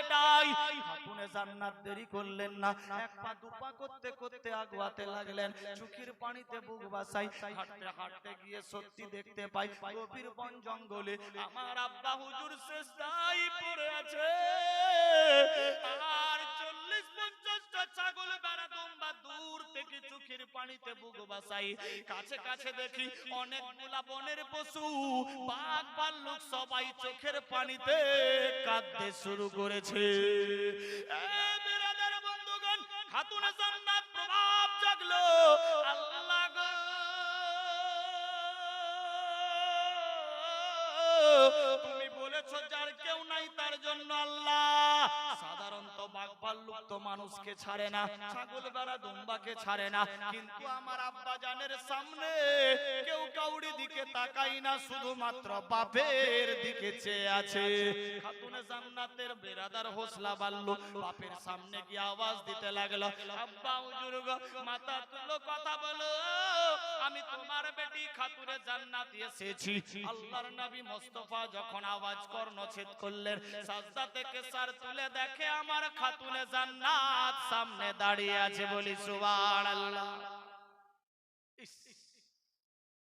সেটাই খাতুনে জান্নাত দেরি করলেন না। এক পা দুপা করতে করতে আগুয়াতে লাগলেন। চুকির পানিতে বুক বাসাই হাঁটতে হাঁটতে গিয়ে সত্যি দেখতে পাই গভীর বন জঙ্গলে আমার আব্বা হুজুর শেষদাই পড়ে আছে। আর চল্লিশ পঞ্চাশটা ছাগল চোখের পানিতে বুক বাসাই। কাছে কাছে দেখি অনেকগুলা বনের পশু। বাঘ ভাল্লুক সবাই চোখের পানিতে কাঁদতে শুরু করেছে। তুমি বলেছ যার কেউ নাই তার জন্য আল্লাহ। সাধারণত বাঘ ভাল্লুক তো মানুষকে ছাড়ে না ছাগল বেড়া দুম্বাকে ছাড়ে না, কিন্তু আমার আব্বা জানের সামনে কেউ কাউরি দিকে তাকাই না, শুধুমাত্র বাপের দিকে চেয়ে আছে। খাতুনে জান্নাতের বেরাদার হোসলা বাল্লু বাপের সামনে গিয়ে আওয়াজ দিতে লাগল, আব্বা হুজুর মাথা তুলো কথা বলো, আমি তোমার বেটি খাতুনে জান্নাত এসেছি। আল্লাহর নবী মোস্তফা যখন আওয়াজ কর্ণছেদ করলেন, সাজদা থেকে সার তুলে দেখে আমার খাতুনে জান্নাত সামনে দাঁড়িয়ে আছে বলি সুবহানাল্লাহ। ইস,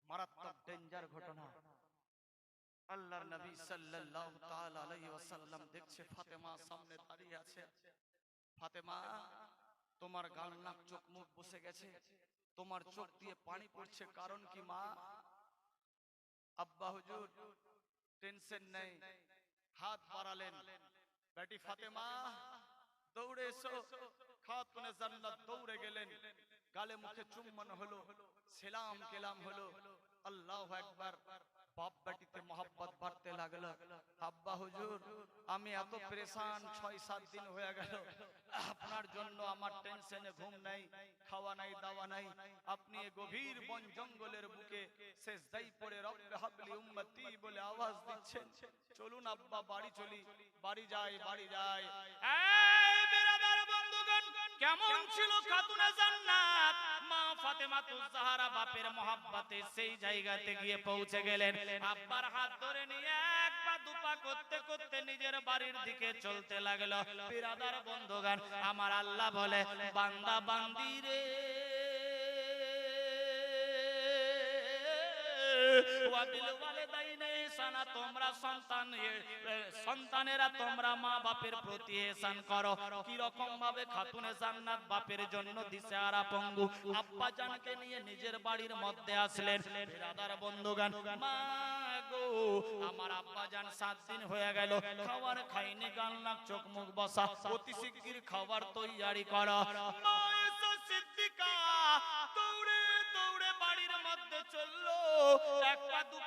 মারাত্মক ডেঞ্জার ঘটনা। আল্লাহর নবী সাল্লাল্লাহু তাআলা আলাইহি ওয়াসাল্লাম দেখছে ফাতেমা সামনে দাঁড়িয়ে আছে। ফাতেমা তোমার গাল নাক চোখ মুখ বসে গেছে। তোমার চোখ দিয়ে পানি পড়ছে কারণ কি মা? আব্বা হুজুর টেনশন নেই। হাত বাড়ালেন। বেটি ফাতেমা দৌড়ে এসো খাতুনে জান্নাত দৌড়ে গেলেন গালে মুখে চুম্বন হলো সেলাম কেলাম হলো আল্লাহ আকবার বাপ বেটিতে মোহাব্বত বাড়তে লাগল। আব্বা হুজুর, আমি এত পরেশান ছয় সাত দিন হয়ে গেল। আপনার জন্য আমার টেনশনে ঘুম নাই, খাওয়া নাই, দাওয়া নাই। আপনি গভীর বন জঙ্গলের বুকে সেজদাই পড়ে রব্বে হাবলি উম্মতি বলে আওয়াজ দিচ্ছেন। চলুন আব্বা, বাড়ি চলি। বাড়ি যাই বাড়ি যাই। কেমন ছিল খাতুনে জান্নাত? মা ফাতেমাতুজ জাহরা বাপের মোহাব্বতে সেই জায়গাতে গিয়ে পৌঁছে গেলেন। আব্বার হাত ধরে নিয়ে এক পা দুপা করতে করতে নিজের বাড়ির দিকে চলতে লাগল। বিরাদার বন্ধুগণ, আমার আল্লাহ বলে, বান্দা, বান্দি রে। ওয়াবিল ওয়ালিদাইনি ইহসানা তোমরা সন্তান সন্তানেরা তোমরা মা বাপের প্রতি এহসান করো। কি রকম ভাবে খাতুনে জান্নাত বাপের জন্য দিশেহারা পঙ্গু আব্বা জানকে নিয়ে নিজের বাড়ির মধ্যে আসলেন। বিরাদার বন্ধুগান, মা আমার আব্বা জান সাত দিন হয়ে গেল। খাবার খাইনি, গাল, নাক, চোখ, মুখ বসা। অতি শিগগির খাবার তৈয়ারি করো। মা সিদ্দিকা, দৌড়ে দৌড়ে বাড়ির মধ্যে চলল। এক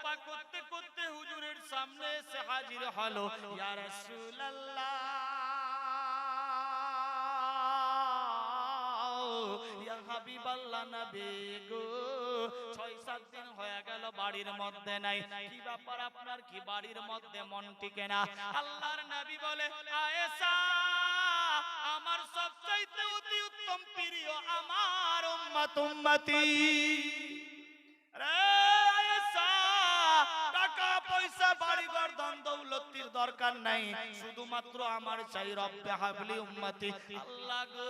পা করতে করতে হুজুরের সামনে হাজির হলো। নাই। আপনার? কি বাড়ির মধ্যে মন টিকে না? আল্লাহর নবী বলে, আয়েশা! আমার সবচাইতে অতি উত্তম প্রিয় আমার উম্মত উম্মতি। রে টাকা, পয়সা দরকার নাই। শুধুমাত্র আমার চাই রব্বে হাবলি উম্মতি। আল্লাহ গো।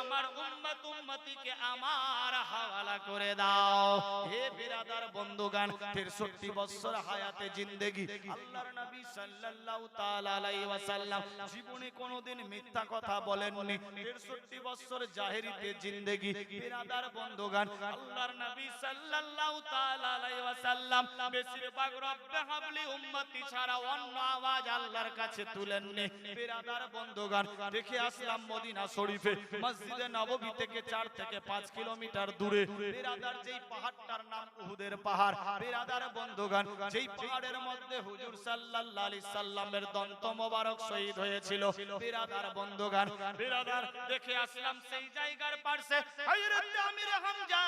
আমার উম্মত উম্মতিকে আমার হাওয়ালা করে দাও। হে বিরাদার বন্ধুগান 63 বছর হায়াতে জিন্দেগি। আল্লাহর নবী সাল্লাল্লাহু তাআলা আলাইহি ওয়াসাল্লাম জীবনে কোনোদিন মিথ্যা কথা বলেননি। 63 বছর জাহেরিতে জিন্দেগি। বিরাদার বন্ধুগান আল্লাহর নবী সাল্লাল্লাহু তাআলা আলাইহি ওয়াসাল্লাম বেশিরভাগ রব্বে হাবলি উম্মতি ছাড়া অন্য আওয়াজ আল্লাহর কাছে তুলেননি। বিরাদার বন্ধুগান দেখে আসলাম মদিনা শরীফে মসজিদে নববী থেকে 4 থেকে 5 কিলোমিটার দূরে। বিরাদার যেই পাহাড়টার নাম উহুদের পাহাড়, বিরাদার বন্ধুগান যেই পাহাড়ের মধ্যে হুজুর সাল্লাল্লাহু আলাইহি সাল্লামের দন্ত মোবারক শহীদ হয়েছিল। বিরাদার বন্ধুগান বিরাদার, দেখে আসলাম সেই জায়গার পাশে হযরত আমির হামজা,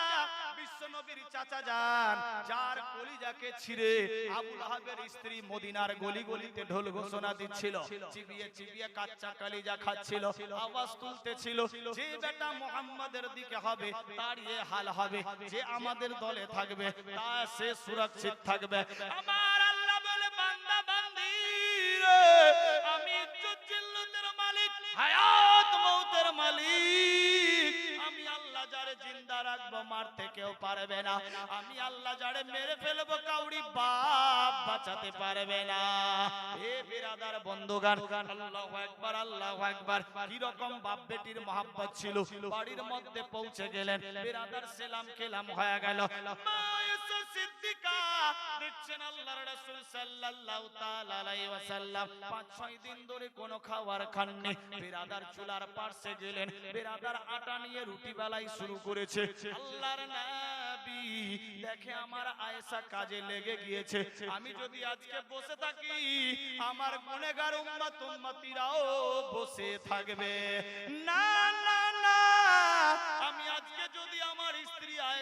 বিশ্ব নবীর চাচা যান যার কলিজাকে ছিঁড়ে আবু লাহাবের স্ত্রী মদিনার গলি গলিতে ঢোল ঘোষণা দিচ্ছিল। চিবিয়ে চিবিয়ে কাচ্চা কলিজা খাচ্ছিল। আওয়াজ তুলতেছিল। ছিল, যে বেটা মোহাম্মদের দিকে হবে, তার ইয়ে হাল হবে, যে আমাদের দলে থাকবে, তা সে সুরক্ষিত থাকবে। আমার আল্লাহ বলে, বান্দা, বান্দি আমি ইজ্জত জিল্লতের মালিক, হায়া মারতে কেউ পারবে না। আমি আল্লাহ যারে মেরে ফেলব, কাউরি বাপ বাঁচাতে পারবে না। এ বিরাদার বন্ধুগান, আল্লাহু আকবার আল্লাহু আকবার। কি রকম বাপ বেটির মহাব্বত ছিল। বাড়ির মধ্যে পৌঁছে গেলেন। বিরাদার সেলাম কেলাম হয়ে গেল। বিরাদার চুলার আটা নিয়ে রুটি বেলাই শুরু করেছে। আল্লাহর নবী। দেখে আমার আয়েশা কাজে লেগে গিয়েছে। আমি যদি আজকে বসে থাকি, আমার গুনেগার উম্মত উম্মতিরাও বসে থাকবে। না না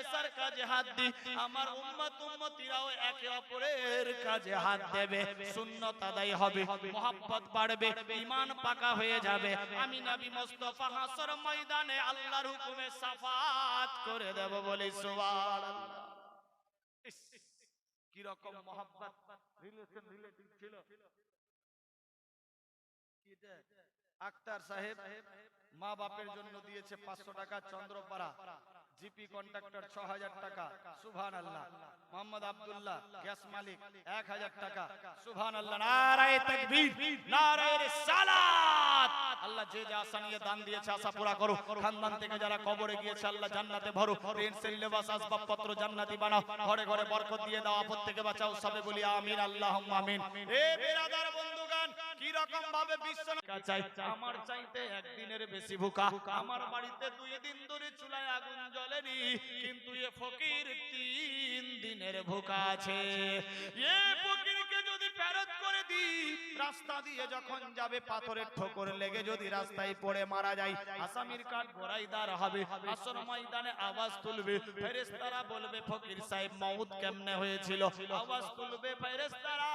আয়েশার কাজে হাত দিই, আমার উম্মত উম্মতিরাও একে অপরের কাজে হাত দেবে, সুন্নত আদায় হবে, মোহাব্বত বাড়বে, ঈমান পাকা হয়ে যাবে। আমি নবী মুস্তাফা হাসর ময়দানে আল্লাহর হুকুমে সাফাত করে দেব বলে, সুবহানাল্লাহ। কি রকম মোহাব্বত। রিলেশন, রিলেটিভ ছিল। আক্তার সাহেব, মা বাপের জন্য দিয়েছে পাঁচশো টাকা চন্দ্রপাড়া। জিপি কন্ট্রাক্টর ছ হাজার টাকা সুভান আল্লাহ মোহাম্মদ আব্দুল্লাহ, গ্যাস মালিক এক হাজার টাকা সুভান আল্লাহ নারায় আল্লাহ যে যা আশা নিয়ে দান দিয়েছে আশা পুরা করো খানদান থেকে যারা কবরে গিয়েছে, আল্লাহ জান্নাতে ভরো পেন্সিল লেবাস, আসবাবপত্র জান্নাতি বানাও। ঘরে ঘরে বরকত দিয়ে দাও, আপদ থেকে বাঁচাও, সবে বলি আমিন, আল্লাহুম্মা আমিন। এ বেরাদার বন্ধুগণ, কি রকম ভাবে বিশ্ব চাই? আমার চাইতে একদিনের বেশি ভুকা আমার বাড়িতে দুই দিন ধরে চুলায় আগুন জ্বলেনি কিন্তু এ ফকির তিন দিনের ভোকা আছে। এ ফকিরকে যদি ফেরত করে দি রাস্তা দিয়ে যখন যাবে, পাথরের ঠোকর লেগে যদি রাস্তায় পড়ে মারা যায়, আসামির কাঠ গোড়াই দাঁড় হবে, আসর ময়দানে আওয়াজ তুলবে, ফেরেশতারা বলবে, ফকির সাহেব, মউত কেমনে হয়েছিল? আওয়াজ তুলবে ফেরেশতারা,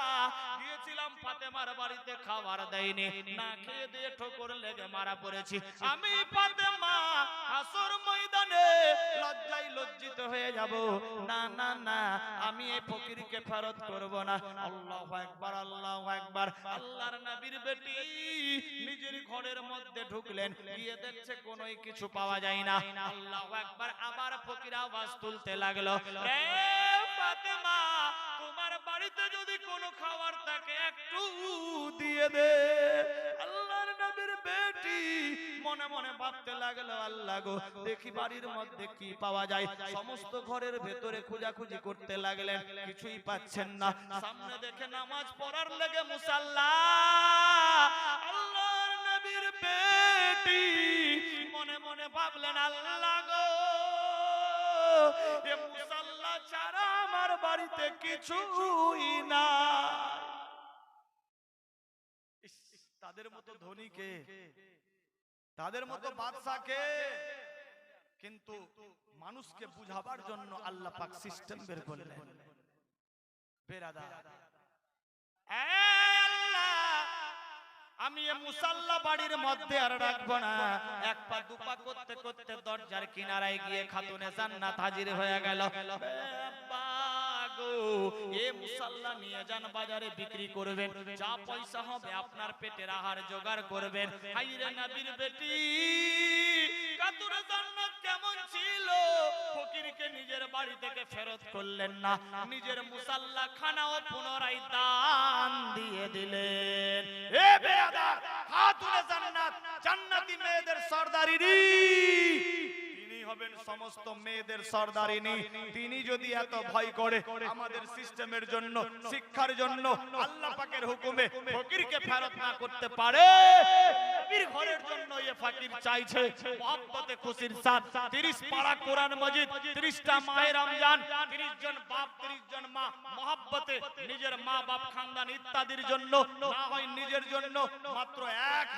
গিয়েছিলাম ফাতেমার বাড়িতে, খাবার দেয়নি, না খেয়ে দিয়ে ঠোকর লেগে মারা পড়েছি। আমি ফাতেমা, আসর ময়দানে লজ্জায় লজ্জিত হয়ে যাব। না না না, আমি এই ফকিরকে ফেরত করব না। আল্লাহু আকবার আল্লাহু আকবার আল্লাহর নবীর বেটি নিজের ঘরের মধ্যে ঢুকলেন। গিয়ে দেখছে কোনোই কিছু পাওয়া যায় না। আল্লাহ একবার আবার ফকির আওয়াজ তুলতে লাগল। এ ফাতেমা, তোমার বাড়িতে যদি কোনো খাবার থাকে, একটু দিয়ে দে। আল্লাহর নবীর বেটি মনে মনে ভাবতে লাগল, আল্লাহ গো, দেখি বাড়ির মধ্যে কি পাওয়া যায়। সমস্ত ঘরের ভেতরে খোঁজাখুঁজি করতে লাগলেন, কিছুই পাচ্ছেন না। সামনে দেখে নামাজ পড়ার লেগে মুসাল্লা। আল্লাহর নবীর বেটি মনে মনে ভাবলেন, আল্লাহ গো মুসাল্লা ছাড়া আমার বাড়িতে কিছুই না। তাদের মতো ধনীকে তাদের মতো বাদশাকে কিন্তু মানুষকে বুঝাবার জন্য আল্লাহ পাক সিস্টেম বের করলেন। বেরাদা। আমি মুসাল্লা বাড়ির মধ্যে আর রাখব না। এক পা দুপা করতে করতে দরজার কিনারায় গিয়ে খাতুনে জান্নাত হাজির হয়ে গেল। বাবা গো, নিজের বাড়ি থেকে ফেরত করলেন না নিজের মুসাল্লা খানাও পুনরায় দান দিয়ে দিলেন। এ বেরাদার খাতুনে জান্নাত মেয়েদের সর্দারিনী। হবেন সমস্ত মেয়েদের সর্দারিনী। তিনি যদি এত ভয় করে আমাদের সিস্টেমের জন্য, শিক্ষার জন্য, আল্লাহ পাকের হুকুমে ফকিরকে ফেরত না করতে পারে, নবীর ঘরের জন্য এ ফকির চাইছে। মহব্বতে খুশির সাথ 30 পারা কোরআন মাজিদ 30টা মায়ের রমজান 30 জন বাপ 30 জন মা। মহব্বতে নিজের মা, বাপ, খানদান ইত্যাদির জন্য, না হয় নিজের জন্য মাত্র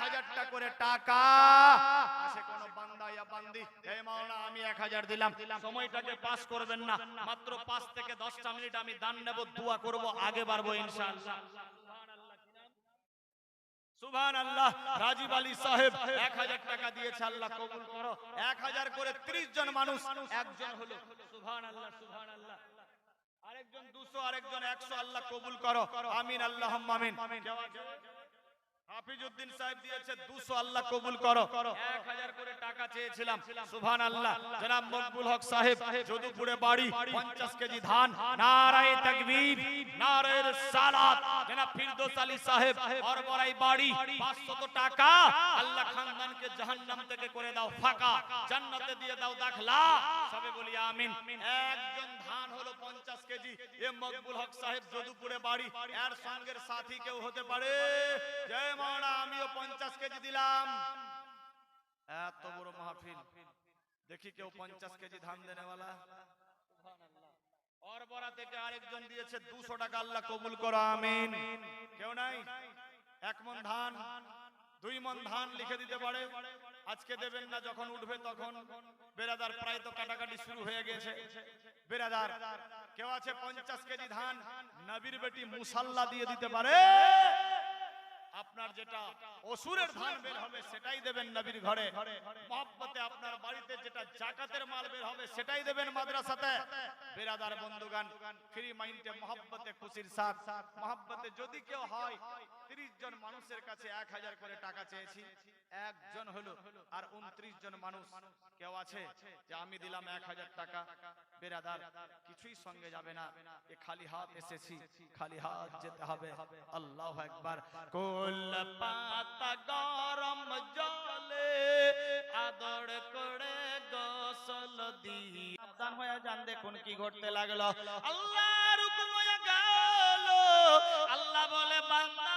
1000 টাকা করে টাকা। আসে কোন বান্দা ইয়া বান্দি হে মাওলানা আমি 1000 দিলাম। সময়টাকে পাস করবেন না। মাত্র 5 থেকে 10টা মিনিট আমি দান নেব, দোয়া করব, আগে বাড়বো ইনশাআল্লাহ। সুবহান আল্লাহ রাজীব আলী সাহেব, এক হাজার টাকা দিয়েছে, আল্লাহ কবুল করো। এক হাজার করে ত্রিশ জন মানুষ, একজন হলো। সুবহান আল্লাহ সুবহান আল্লাহ আরেকজন দুশো, আরেকজন একশো, আল্লাহ কবুল করো। আমিন আল্লাহ আমিন। হাফিজউদ্দিন সাহেব দিয়েছে 200 আল্লাহ কবুল করো। 1000 করে টাকা চেয়েছিলাম। সুবহানাল্লাহ। জনাব মকবুল হক সাহেব, যদুপুরে বাড়ি 50 কেজি ধান, নারায়ে তাকবীর নারায়ে রিসালাত জনাব ফিরদৌস আলী সাহেব और বড়াই বাড়ি 500 টাকা আল্লাহ খানদানকে জাহান্নাম থেকে করে দাও, ফাঁকা। জান্নাতে দিয়ে দাও দাখলা। সবে বলি আমিন। একজন ধান হলো 50 কেজি। এ মকবুল হক সাহেব, যদুপুরে বাড়ি, এর সঙ্গের সাথী কেউ হতে পারে? জয় মাওলা আমিও 50 কেজি দিলাম। এত বড় মাহফিল দেখি কেউ 50 কেজি ধান দেনেওয়ালা और বড়া থেকে আরেকজন দিয়েছে 200 টাকা আল্লাহ কবুল করো আমিন। কেউ নাই? এক মন ধান দুই মন ধান লিখে দিতে পারে। আজকে দেবেন না যখন উঠবে তখন। বেরাদার প্রায় তো কাটাকাটি শুরু হয়ে গেছে। বেরাদার কেউ আছে পঞ্চাশ কেজি ধান নবীর বেটি মুসাল্লা দিয়ে দিতে পারে। আপনার যেটা অসুরের ধান বের হবে, সেটাই দেবেন নবীর ঘরে। মহব্বতে আপনার বাড়িতে যেটা জাকাতের মাল বের হবে, সেটাই দেবেন মাদ্রাসাতে। বেরাদার বন্ধুগান, ফ্রি মাইন্ডে মহব্বতে খুশির সাথ মহব্বতে যদি কেউ হয়, তিরিশ জন মানুষের কাছে এক হাজার করে টাকা চেয়েছি। একজন হলো আর উনত্রিশ জন মানুষ। কেউ আছে যে আমি দিলাম এক হাজার টাকা। বেরাদার কিছুই সঙ্গে যাবে না। এ খালি হাত এসেছি। খালি হাত যেতে হবে। আল্লাহ একবার কোল পাতা গরম জলে আদর করে গোসল দি সাবধান হয়ে যান দেখুন কি ঘটতে লাগল। গেল। আল্লাহ বলে বান্দি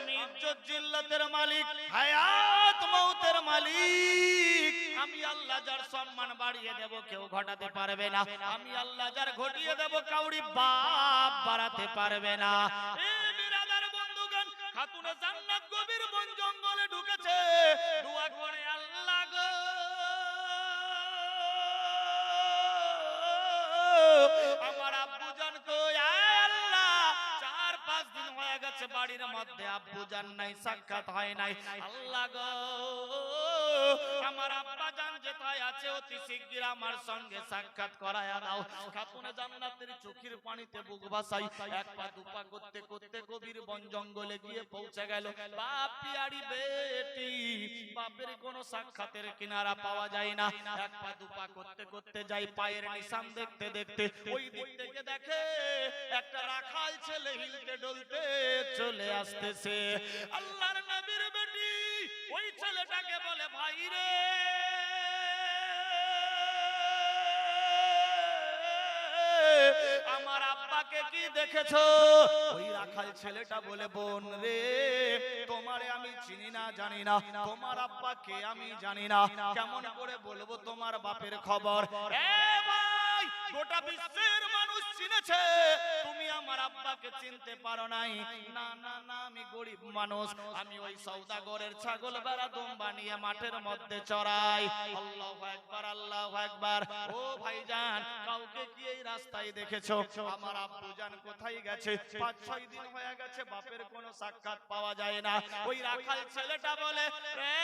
আমি ইজ্জত জিল্লাতের মালিক, হায়াত মৌতের মালিক। আমি আল্লাহ যার সম্মান বাড়িয়ে দেব, কেউ ঘটাতে পারবে না। আমি আল্লাহ যার ঘটিয়ে দেব, কাউরি বাপ বাড়াতে পারবে না। জঙ্গলে ঢুকেছে। আমার আব্বু জান পাঁচ দিন হয়ে গেছে বাড়ির মধ্যে আব্বু জান নাই সাক্ষাৎ হয় নাই। আল্লাহ গো। আমার আব্বা জান যেথায় আছে, অতি শিগগির আমার সঙ্গে সাক্ষাৎ করায়া দাও। খাতুনে জান্নাতের চোখের পানিতে বুক ভাসাই, এক পা দু পা করতে করতে গভীর বন জঙ্গলে গিয়ে পৌঁছে গেল। বাপ পিয়ারি বেটি, বাপের কোনো সাক্ষাতের কিনারা পাওয়া যায় না। এক পা দু পা করতে করতে যাই পায়ের নিশান দেখতে দেখতে, ওই দিক থেকে দেখে একটা রাখাল ছেলে হিলতে ডলতে চলে আসতেছে। আল্লাহর নবীর বেটি ওই ছেলেটাকে বলে, ভাই রে! আমার আব্বাকে কি দেখেছ? ওই রাখাল ছেলেটা বলে, বোন রে, তোমারে আমি চিনি না, জানি না। তোমার আব্বাকে আমি জানি না। কেমন করে বলব তোমার বাপের খবর? এ গোটা বিশ্বের মানুষ চিনেছে। তুমি আমার আব্বাকে চিনতে পারো নাই। না না না, আমি গরিব মানুষ। আমি ওই সৌদাগরের ছাগল বেড়া দুম্বা নিয়ে মাঠের মধ্যে চড়াই। আল্লাহু একবার আল্লাহু একবার ও ভাইজান, কাউকে কি এই রাস্তায় দেখেছ? আমার আব্বু জান কোথায় গেছে? পাঁচ, ছয় দিন হয়ে গেছে, বাপের কোনো সাক্ষাৎ পাওয়া যায় না। ওই রাখাল ছেলেটা বলে, রে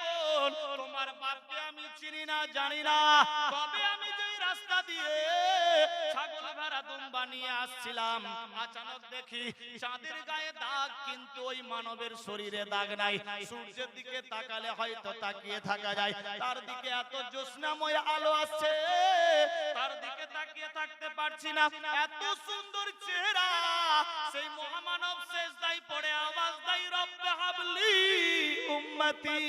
বোন, তোমার বাপকে আমি চিনি না, জানি না। তবে আমি রাস্তা দিয়ে ছাগল ভেড়া দুম্বা নিয়ে আসছিলাম। আচানক দেখি চাঁদের গায়ে দাগ, কিন্তু ওই মানবের শরীরে দাগ নাই। সূর্যের দিকে তাকালে হয়তো তাকিয়ে থাকা যায়। তার দিকে এত জ্যোৎস্নাময় আলো আসছে তার দিকে তাকিয়ে থাকতে পারছি না। এত সুন্দর চেহারা, সেই মহামানব শেষ দাই পড়ে আওয়াজ দাই রব্বে হাবলি উম্মতি।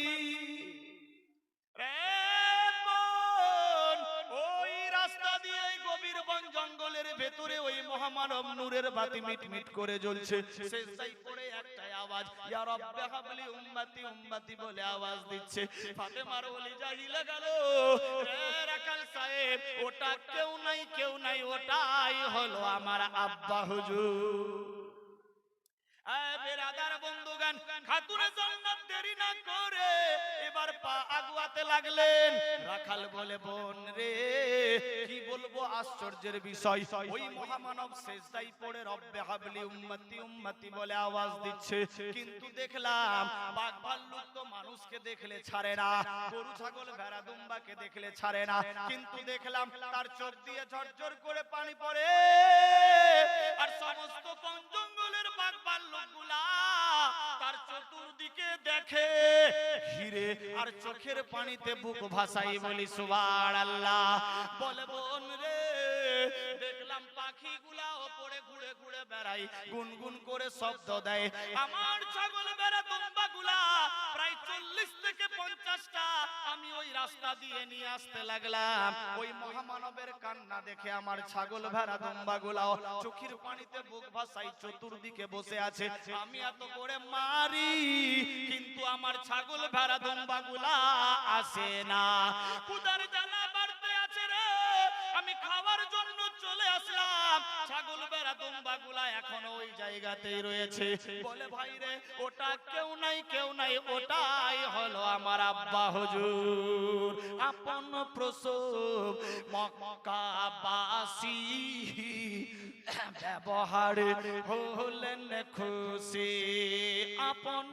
মহামানব নূরের বাতি মিট মিট করে জ্বলছে। সেজদাই পড়ে একটাই আওয়াজ, ইয়া রব্বে হাবলি উম্মতি উম্মতি বলে আওয়াজ দিচ্ছে। ফাতেমার ওলি জাহিলে গেল। রে রাকাল সাহেব, ওটা কেউ নাই কেউ নাই, ওটাই হলো আমার আব্বা হুজুর। বেরাদার বন্ধুগান খাতুনে জান্নাত দেরি না করে এবার পা আগুয়াতে লাগলেন। রাখাল বলে বোন রে কি বলব আশ্চর্যের বিষয়। ওই মহামানব শেষদাই পড়ে রব্বে হাবলি উম্মতি উম্মতি বলে আওয়াজ দিচ্ছে। কিন্তু দেখলাম বাঘ ভাল্লুক তো মানুষকে দেখলে ছাড়ে না গরু ছাগল ভেড়া দুম্বাকে দেখলে ছাড়ে না। কিন্তু দেখলাম তার চোখ দিয়ে ঝরঝর করে পানি পড়ে। আর সমস্ত বন জঙ্গলের বাঘ ভাল্লুকগুলা তার চতুর্দিকে দেখে হিরে আর চোখের পানিতে বুক ভাসাই বলি সুবার আল্লাহ বলে, বোন রে দেখলাম ঘুরে ঘুরে গুনগুন করে শব্দ দেয়। আমার ছাগল বেড়া প্রায় চল্লিশ থেকে পঞ্চাশটা। আমি ওই রাস্তা দিয়ে নিয়ে আসতে লাগলাম। ওই মহামানবের কান্না দেখে আমার ছাগল ভেড়া দুম্বাগুলাও চোখের পানিতে বুক ভাসাই চতুর্দিকে বসে আছে। আমি এত করে মারি, কিন্তু আমার ছাগল ভেড়া দুম্বাগুলা আসে না। কুদার রে আমি জন্য চলে আসলাম। ছাগল বেড়া দুম্বা গুলা ওই জায়গাতেই রয়েছে। বলে ভাই রে ওটা কেউ নাই কেউ নাই, ওটাই হলো আমার আব্বা হুজুর। আপন প্রসব ব্যবহার হলেন খুশি। আপন